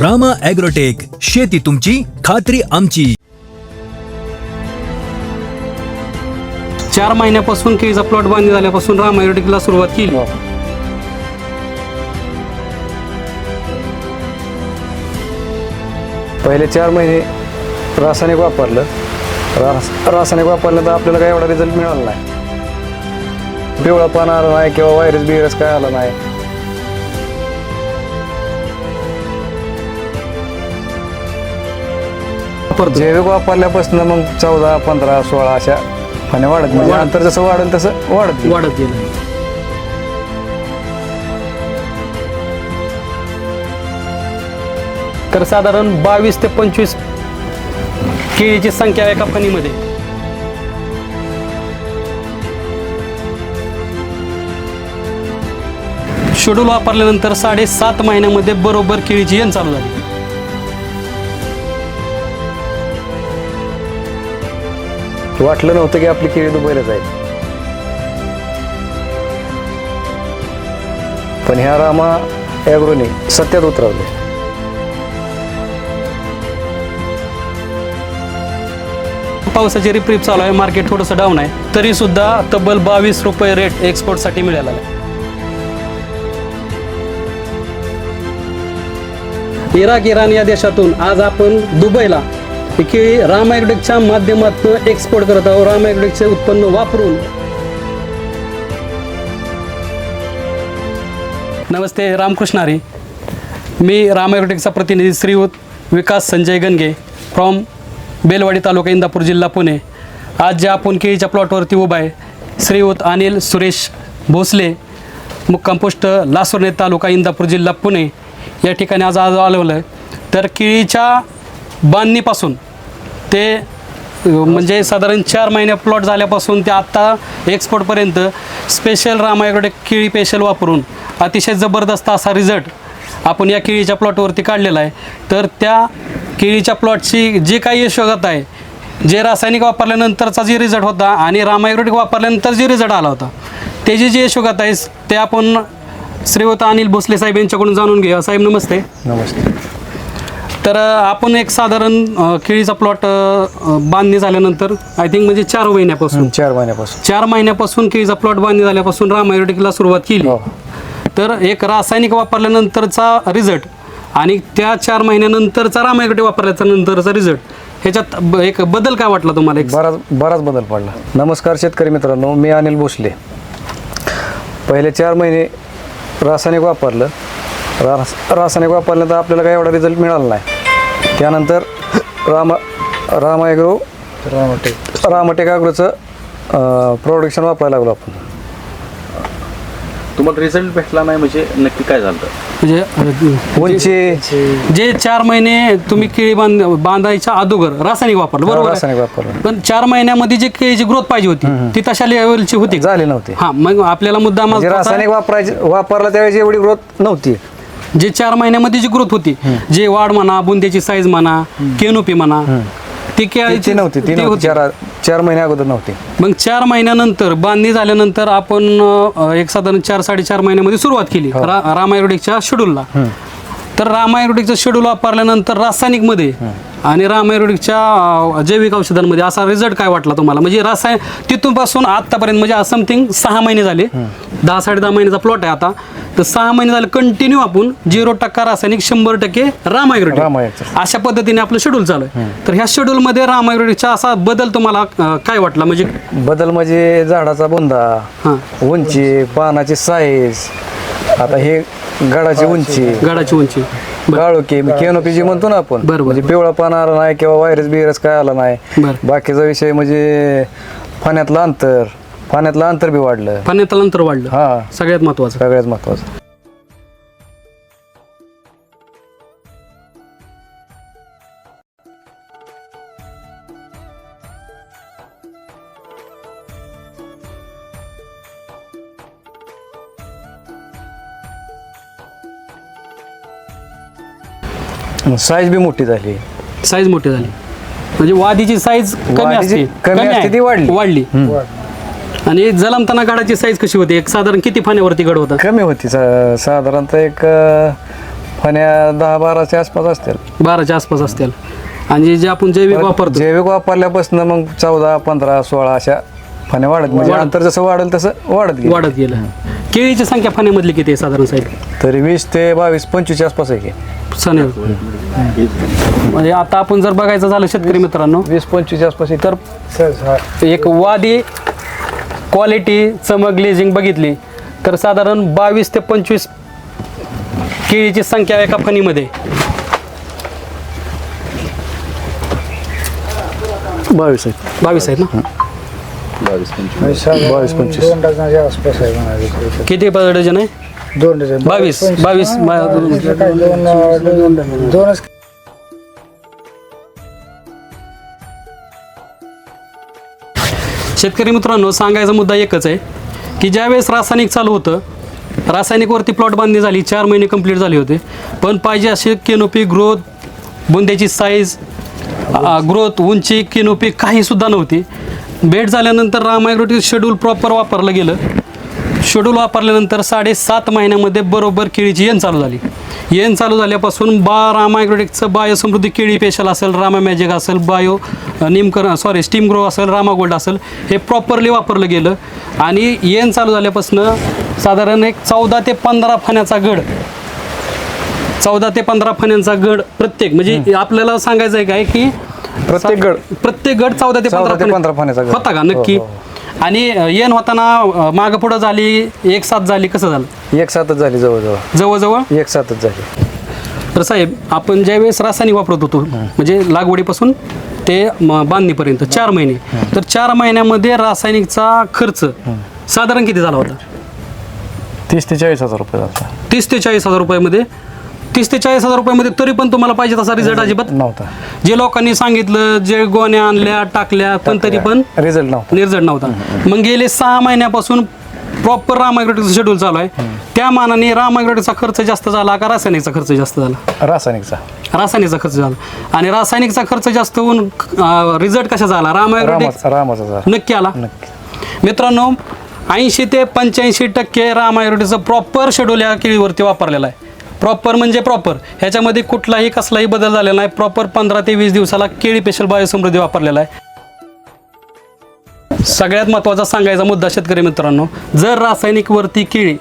Rama agrotech शेती तुमची खात्री आमची. चार महिन्यापासून केळीचा प्लॉट बांधणी झाल्यापासून रामायरोटिकला सुरुवात केली. हो. पहिले चार महिने रासायनिक वापरलं. रास रासायनिक वापरलं तर आपल्याला काही एवढा रिझल्ट मिळाला नाही. पिवळा पान आला नाही किंवा व्हायरस बिरस काय आला नाही. वापरतो जैविक वापरल्यापासून मग चौदा पंधरा सोळा अशा फण्या वाढत म्हणजे वाढत. अंतर जसं वाढेल तसं वाढत. वाढत गेलं तर साधारण बावीस ते पंचवीस केळीची संख्या एका फणीमध्ये शेड्यूल वापरल्यानंतर साडेसात महिन्यामध्ये बरोबर केळीची येण चालू झाली वाटलं नव्हतं की आपली केळी दुबईला जाईल. पण ह्या रामा ॲग्रोने सत्यात उतरवले. पावसाची रिप्रीप चालू आहे मार्केट थोडंसं डाऊन आहे. तरी सुद्धा तब्बल बावीस रुपये रेट एक्सपोर्टसाठी मिळाला आहे. इराक इराण या देशातून आज आपण दुबईला ही केळी राम ॲग्रोटेकच्या माध्यमातून एक्सपोर्ट करत आहोत. राम ॲग्रोटेकचे उत्पन्न वापरून. नमस्ते रामकृष्णारी मी राम ॲग्रोटेकचा प्रतिनिधी श्रीयुत विकास संजय गणगे फ्रॉम बेलवाडी तालुका इंदापूर जिल्हा पुणे. आज ज्या आपण केळीच्या प्लॉटवरती उभा आहे श्रीयुत अनिल सुरेश भोसले मुक्काम पोस्ट लासुर्णे तालुका इंदापूर जिल्हा पुणे. या ठिकाणी आज आज आलवलं आहे तर केळीच्या बांधणीपासून. ते म्हणजे साधारण चार महिने प्लॉट झाल्यापासून ते आत्ता एक्सपोर्टपर्यंत स्पेशल रामायग्रोटेक केळी पेशल वापरून अतिशय जबरदस्त असा रिझल्ट आपण या केळीच्या प्लॉटवरती काढलेला आहे. तर त्या केळीच्या प्लॉटची जे काही यशोगत आहे जे रासायनिक वापरल्यानंतरचा जे रिझल्ट होता आणि रामायग्रोटिक वापरल्यानंतर जे रिझल्ट आला होता त्याची जी यशोगत आहे ते आपण श्रीवता अनिल भोसले साहेब यांच्याकडून जाणून घेऊया. साहेब नमस्ते. नमस्ते. तर आपण एक साधारण अ, केळीचा प्लॉट बांधणी झाल्यानंतर आय थिंक म्हणजे चार महिन्यापासून. चार महिन्यापासून. चार महिन्यापासून केळीचा प्लॉट बांधणी झाल्यापासून रामायोटिकला सुरुवात केली. हो. तर एक रासायनिक वापरल्यानंतरचा रिझल्ट आणि त्या चार महिन्यानंतरचा रामायोटिक वापरल्याच्या नंतरचा रिझल्ट ह्याच्यात ब- एक बदल काय वाटला तुम्हाला? एक बराच बराच बदल पडला. नमस्कार शेतकरी मित्रांनो मी अनिल भोसले. पहिले चार महिने रासायनिक वापरलं रास रासायनिक वापरलं तर आपल्याला काही एवढा रिझल्ट मिळाला नाही. त्यानंतर रामा रामा ॲग्रो रामटेक रामटेक ॲग्रोचं प्रोडक्शन वापरायला लागलो आपण. तुम्हाला रिझल्ट भेटला नाही म्हणजे नक्की काय झालं? म्हणजे जे चार महिने तुम्ही केळी बांध बांधायच्या अगोदर रासायनिक वापरलं बरोबर? रासायनिक वापरलं. पण चार महिन्यामध्ये जे केळीची ग्रोथ पाहिजे होती ती तशा लेवलची होती? झाली नव्हती. हा मग आपल्याला मुद्दा म्हणजे रासायनिक वापरायची वापरला त्यावेळेस एवढी ग्रोथ नव्हती. जे चार महिन्यामध्ये जी ग्रोथ होती जे वाढ म्हणा बुंद्याची साईज म्हणा केनोपी म्हणा ती केळीची नव्हती ती नव्हती. चार चार महिन्या अगोदर नव्हती. मग चार महिन्यानंतर बांधणी झाल्यानंतर आपण एक साधारण चार साडेचार महिन्यामध्ये सुरुवात केली हो. रामायरोडिकच्या शेड्यूलला तर रामायरोडिकचं शेड्यूल वापरल्यानंतर रासायनिकमध्ये आणि रामायरोडिकच्या जैविक औषधांमध्ये असा रिझल्ट काय वाटला तुम्हाला? म्हणजे रासायन तिथून पासून आतापर्यंत म्हणजे समथिंग सहा महिने झाले. दहा साडे दहा महिन्याचा प्लॉट आहे आता. तर सहा महिने झाले कंटिन्यू आपण झिरो टक्का रासायनिक शंभर टक्के रामायरोडिक रामायरोडिक. अशा पद्धतीने आपलं शेड्यूल चालू आहे. तर ह्या शेड्यूलमध्ये रामायरोडिकचा असा बदल तुम्हाला काय वाटला? म्हणजे बदल म्हणजे झाडाचा बुंदा हां. उंची पानाची साईज आता हे गडाची उंची. गडाची उंची. बरं. काळोखी केनोपी जी म्हणतो ना आपण. म्हणजे पिवळा पान आला नाही किंवा व्हायरस बिरस काय आला नाही बरं. बाकीचा विषय म्हणजे पाण्यातलं अंतर पाण्यातलं अंतर बी वाढलं. पाण्यातलं अंतर वाढलं. हा. सगळ्यात महत्वाचं. सगळ्यात महत्वाचं. साईज बी मोठी झाली. साईज मोठी झाली. म्हणजे वादीची साईज कमी वादीची असते. कमी असते. ती वाढली. वाढली. आणि जलमताना गडाची साईज कशी होती? एक साधारण किती फाण्यावरती गड होता? कमी होती. सा- साधारणतः एक अं, फण्या दहा बाराच्या आसपास असतील. बाराच्या आसपास असतील. आणि जे आपण जैविक वापरतो. जैविक वापरल्यापासून मग चौदा पंधरा सोळा अशा फण्या वाढत म्हणजे वाढत. अंतर जसं वाढेल तसं वाढत गेलं. वाढत गेलं. केळीची संख्या फाण्यामधली किती आहे साधारण साहेब तरी वीस ते बावीस पंचवीसच्या आसपास आहे की. सने. म्हणजे आता आपण जर बघायचं झालं शेतकरी मित्रांनो वीस पंचवीसच्या आसपास. तर एक वादी क्वालिटी चमक ग्लेजिंग बघितली तर साधारण बावीस ते पंचवीस केळीची संख्या एका फणीमध्ये. बावीस आहे बावीस आहेत ना? बावीस पंचवीस. बावीस पंचवीस. किती डझन आहे? दोन डझन बावीस बावीस मा- काय दोन दोन- दोनच शेतकरी मित्रांनो सांगायचा मुद्दा एकच आहे की ज्यावेळेस रासायनिक चालू होतं रासायनिकवरती प्लॉट बांधणी झाली चार महिने कंप्लीट झाले होते पण पाहिजे असे केनोपी ग्रोथ बुंद्याची साईज ग्रोथ उंची केनोपी काहीसुद्धा नव्हती. भेट झाल्यानंतर रामायग्रोटिक शेड्यूल प्रॉपर वापरलं गेलं. शेड्यूल वापरल्यानंतर साडेसात महिन्यामध्ये बरोबर केळीची येण चालू झाली. येण चालू झाल्यापासून बा रामायग्रोटिकचं बायोसमृद्धी केळी पेशल असेल रामा मॅजिक असेल बायो निमकर सॉरी स्टीम ग्रो असेल रामा गोल्ड असेल हे प्रॉपरली वापरलं गेलं. आणि येण चालू झाल्यापासून साधारण एक चौदा ते पंधरा फण्याचा गड चौदा ते पंधरा फण्यांचा गड प्रत्येक म्हणजे आपल्याला सांगायचं आहे काय की प्रत्येक गड. प्रत्येक गड चौदा ते 14 पंधरा ते फण्या- 15 फण्याचा. होता का? नक्की? हो, आणि येण होताना मागं पुढं झाली एक साथ झाली कसं झालं? एक सातच झाली जवळजवळ. जवळजवळ? एक सातच झाली. तर साहेब आपण ज्यावेळेस रासायनिक वापरत होतो म्हणजे लागवडीपासून ते म- बांधणीपर्यंत चार महिने. तर चार महिन्यामध्ये रासायनिकचा खर्च साधारण किती झाला होता? तीस ते चाळीस हजार रुपये तीस ते चाळीस हजार रुपयामध्ये तीस ते चाळीस हजार रुपयामध्ये तरी पण तुम्हाला पाहिजे तसा रिझल्ट अजिबात. नव्हता. जे लोकांनी सांगितलं जे गोण्या आणल्या टाकल्या पण तरी पण रिझल्ट नव्हता. निर्जड नव्हता. मग गेले सहा महिन्यापासून प्रॉपर रामायग्रोटिकचं शेड्यूल चालू आहे. त्या मानाने रामायग्रोटिकचा खर्च जास्त झाला का रासायनिकचा खर्च जास्त झाला? रासायनिकचा. रासायनिकचा खर्च झाला. आणि रासायनिकचा खर्च जास्त होऊन रिझल्ट कशा झाला? रामायग्रोटिक नक्की आला? मित्रांनो ऐंशी ते पंच्याऐंशी टक्के रामायग्रोटिकचं प्रॉपर शेड्यूल या केळीवरती वापरलेलं आहे. प्रॉपर म्हणजे प्रॉपर ह्याच्यामध्ये कुठलाही कसलाही बदल झालेला नाही. प्रॉपर पंधरा ते वीस दिवसाला केळी पेशल बायोसमृद्धी वापरलेला आहे. सगळ्यात महत्त्वाचा सांगायचा मुद्दा शेतकरी मित्रांनो जर रासायनिकवरती केळी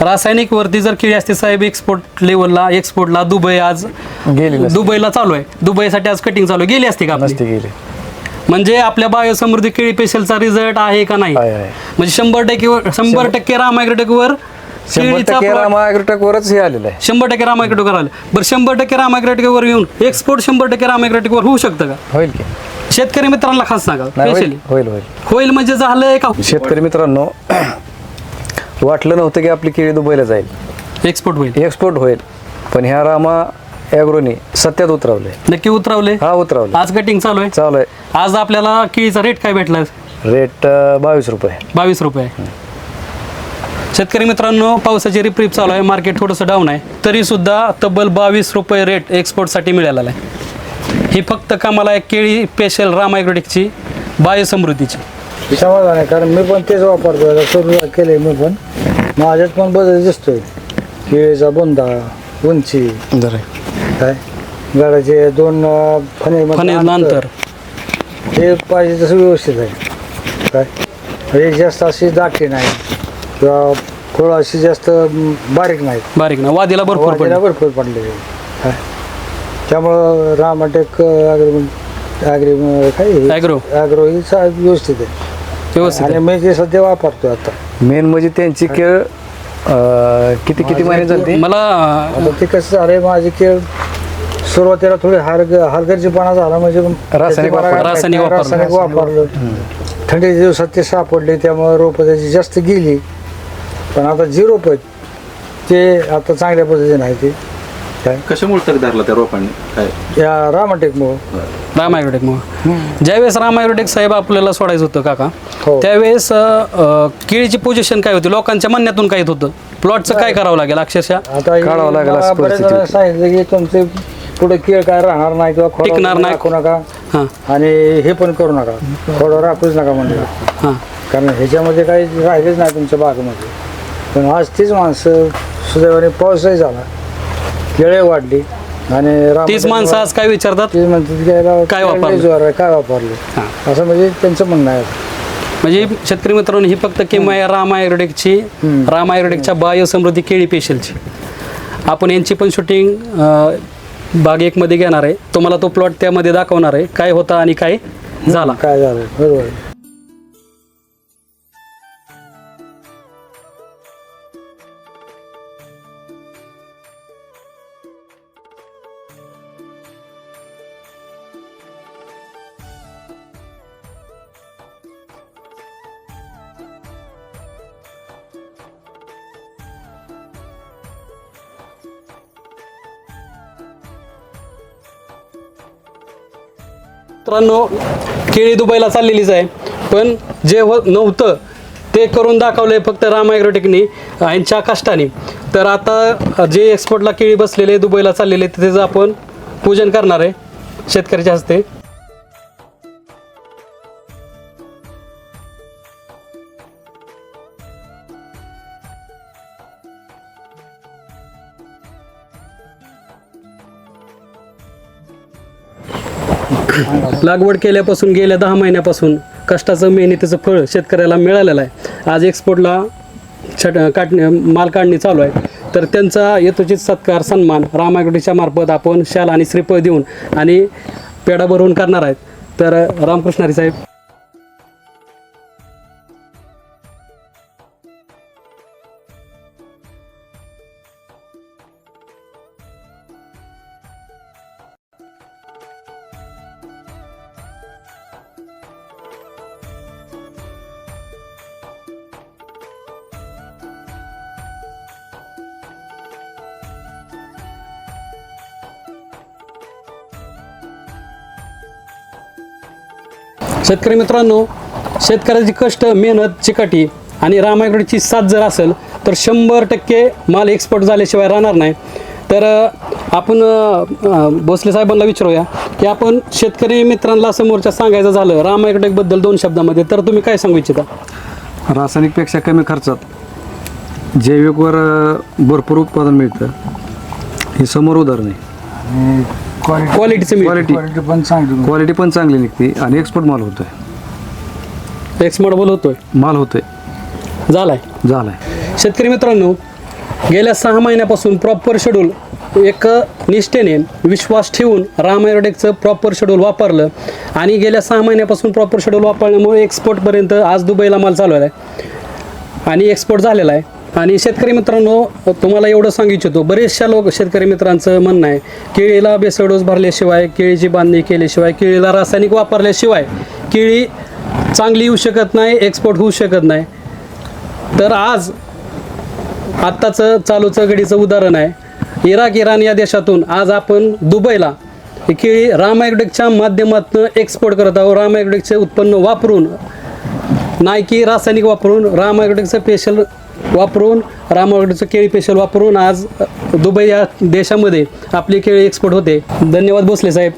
रासायनिकवरती जर केळी असते साहेब एक्सपोर्ट लेवलला एक्सपोर्टला दुबई आज गेली. दुबईला चालू आहे. दुबईसाठी आज कटिंग चालू आहे. गेली असते का आपली? नसती गेली. म्हणजे आपल्या बायोसमृद्धी केळी पेशलचा रिझल्ट आहे का नाही. म्हणजे शंभर टक्के शंभर टक्के रामायग्रेटिकवर शंभर केळीचा टक्के plot- रामा ॲग्रोटेकवरच हे आलेलं आहे. शंभर टक्के रामायग्रेटिकवर आलं. बरं शंभर टक्के रामायग्रेटिकवर येऊन एक्सपोर्ट शंभर टक्के रामायग्रेटिकवर होऊ शकतं का? होईल की. शेतकरी मित्रांना खास सांगा नाही होईल स्पेशली. होईल होईल. होईल म्हणजे झालंय का? शेतकरी मित्रांनो वाटलं नव्हतं की आपली केळी दुबईला जाईल. एक्सपोर्ट होईल. एक्सपोर्ट होईल. पण ह्या रामा ॲग्रोनी सत्यात उतरवले नक्की उतरवले हा उतरवले आज कटिंग चालू आहे? चालू आहे. आज आपल्याला केळीचा रेट काय भेटला? रेट बावीस रुपये. बावीस रुपये. शेतकरी मित्रांनो पावसाची रिप्रीप चालू आहे. मार्केट थोडंसं डाऊन आहे. तरी सुद्धा तब्बल बावीस रुपये रेट एक्सपोर्टसाठी मिळालेला आहे. ही फक्त कामाला आहे केळी स्पेशल रामायग्रोटिकची बायोसमृद्धीची. समाधान आहे कारण मी पण तेच वापरतो आता सुरू केले मी पण. माझ्यात पण बदल दिसतोय. केळीचा बुंदा उंची. काय? गाडाचे दोन फणे फणे नंतर हे पाहिजे तसं व्यवस्थित आहे. काय? हे जास्त अशी दाटी नाही. किंवा फळं अशी जास्त बारीक नाहीत. बारीक ना वादीला भरपूर पडलं. भरपूर पडले. काय त्यामुळं रामाटेक ॲग्री ॲग्री काय ही? सा- व्यवस्थित आहे. व्यवस्थित आणि आहे. मी ते सध्या वापरतो आता. मेन म्हणजे त्यांची केळ अं, किती किती महिने झाली? मला आता ते कसं झालंय माझी केळ सुरुवातीला थोडी हार हलगर्जीपणा झाला म्हणजे रासायनिक मला रासायनिक वापरलं. रासायनिक वापरलं. थंडीच्या दिवसात ते सापडले त्यामुळे रोपं त्याची जास्त गेली. पण आता जी रोप आहेत ते आता चांगल्या पद्धतीने आहे ते. काय? कशामुळे तरी धरला त्या रोपांनी? काय? या रामाटेकमुळं. रामायग्रोटेक मग ज्यावेळेस रामायग्रोटेक साहेब आपल्याला सोडायचं होतं काका हो. त्यावेळेस अं, केळीची पोझिशन काय होती? लोकांच्या म्हणण्यातून काय येत होतं? प्लॉटचं काय करावं लागेल अक्षरशः? आता हे काढावं लागेल मला बऱ्याच परिस्थिती. होती. सांगितलं की तुमचे पुढे केळ काय राहणार नाही किंवा खोडा टिकणार नाही. राखू नका. हां. आणि हे पण करू नका. खोडा राखूच नका म्हणजे हां. कारण ह्याच्यामध्ये काही राहिलेच नाही तुमच्या बागेमध्ये. पण आज तीच माणसं सुदैवाने पाऊसही झाला. केळे वाढली आणि राम- तीच माणसं आज काय विचारतात? ते म्हणतात की याला काय वापरलं? केळले ज्वार आहे, काय वापरले? हां. असं म्हणजे त्यांचं म्हणणं आहे. म्हणजे शेतकरी मित्रांनो ही फक्त किंमत आहे राम आयुर्वेदिकची राम आयुर्वेदिकच्या बायोसमृद्धी केळी पेशलची. आपण यांची पण शूटिंग भाग एकमध्ये घेणार आहे. तुम्हाला तो प्लॉट त्यामध्ये दाखवणार आहे. काय होता आणि काय झाला. काय झालं? बरोबर. आहे. मित्रांनो केळी दुबईला चाललेलीच आहे. पण जे हो नव्हतं ते करून दाखवलंय फक्त राम ॲग्रोटेकनी यांच्या कष्टाने तर आता जे एक्सपोर्टला केळी बसलेले दुबईला चाललेले त्याचं आपण पूजन करणार आहे शेतकऱ्याच्या हस्ते. लागवड केल्यापासून गेल्या दहा महिन्यापासून कष्टाचं मेहनतीचं फळ शेतकऱ्याला मिळालेलं आहे. आज एक्सपोर्टला छट काढणे माल काढणी चालू आहे. तर त्यांचा यथोचित सत्कार सन्मान रामायगडीच्या मार्फत आपण शाल आणि श्रीफळ देऊन आणि पेढा भरवून करणार आहेत. तर रामकृष्णारी साहेब. शेतकरी मित्रांनो शेतकऱ्याची कष्ट मेहनत चिकाटी आणि रामायगडची साथ जर असेल तर शंभर टक्के माल एक्सपोर्ट झाल्याशिवाय राहणार नाही. तर आपण भोसले साहेबांना विचारूया की आपण शेतकरी मित्रांना समोरच्या सांगायचं झालं रामायगडबद्दल दोन शब्दामध्ये तर तुम्ही काय सांगू इच्छिता? रासायनिकपेक्षा कमी खर्चात जैविकवर भरपूर उत्पादन मिळतं. हे समोर उदाहरण आहे. क्वालिटीचं मिळतं. क्वालिटी क्वालिटी पण चांगली क्वालिटी पण चांगली निघते आणि एक्सपोर्ट माल होतोय. एक्सपोर्टेबल होतोय? माल होतोय. झालाय? झालाय. शेतकरी मित्रांनो गेल्या सहा महिन्यापासून प्रॉपर शेड्यूल एक निष्ठेने विश्वास ठेवून रामायरोडेकचं प्रॉपर शेड्यूल वापरलं आणि गेल्या सहा महिन्यापासून प्रॉपर शेड्यूल वापरल्यामुळे एक्सपोर्टपर्यंत आज दुबईला माल चालू आहे. आणि एक्सपोर्ट झालेला आहे. आणि शेतकरी मित्रांनो तुम्हाला एवढं सांगू इच्छितो बरेचशा लोक शेतकरी मित्रांचं म्हणणं आहे केळीला बेसळ डोस भरल्याशिवाय केळीची बांधणी केल्याशिवाय केळीला रासायनिक वापरल्याशिवाय केळी चांगली येऊ शकत नाही एक्सपोर्ट होऊ शकत नाही. तर आज आत्ताचं चालूचं घडीचं उदाहरण आहे इराक इराण या देशातून आज आपण दुबईला केळी रामायगडेकच्या माध्यमातून एक्सपोर्ट करत आहोत. रामायगडेकचे उत्पन्न वापरून नाही की रासायनिक वापरून रामायगडेकचं स्पेशल वापरून रामायगडेचं केळी पेशल वापरून आज दुबई या देशामध्ये आपली केळी एक्सपोर्ट होते. धन्यवाद भोसले साहेब.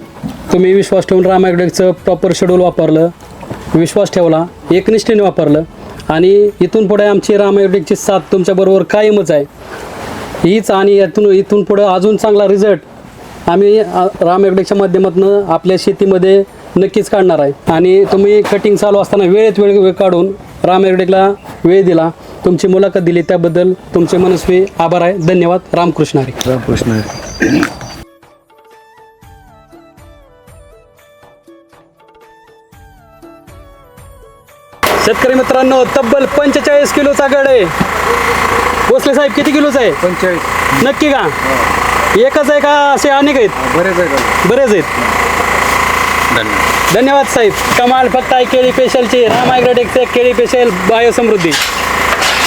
तुम्ही विश्वास ठेवून रामागडचं प्रॉपर शेड्यूल वापरलं. विश्वास ठेवला. एकनिष्ठेने वापरलं. आणि इथून पुढे आमची रामायगडेकची साथ तुमच्याबरोबर कायमच आहे. हीच आणि यातून इथून पुढं अजून चांगला रिझल्ट आम्ही अ, माध्यमातून आपल्या शेतीमध्ये नक्कीच काढणार आहे. आणि तुम्ही कटिंग चालू असताना वेळेत वेळ वेळ काढून राम एवढेकला वेळ दिला. तुमची मुलाखत दिली. त्याबद्दल तुमचे मनस्वी आभार आहे. धन्यवाद. रामकृष्ण हरी रामकृष्ण. शेतकरी मित्रांनो तब्बल पंचेचाळीस किलोचा गड आहे. भोसले साहेब किती किलोचा आहे? पंचेचाळीस. नक्की का? एकच आहे का? असे अनेक आहेत? बरेच आहे का बरेच आहेत. धन्यवाद. धन्यवाद साहेब. कमाल फक्त आहे केळी पेशलची राम ॲग्रोटेकचे केळी पेशल बायोसमृद्धी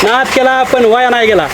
नाद केला पण वाया नाही गेला.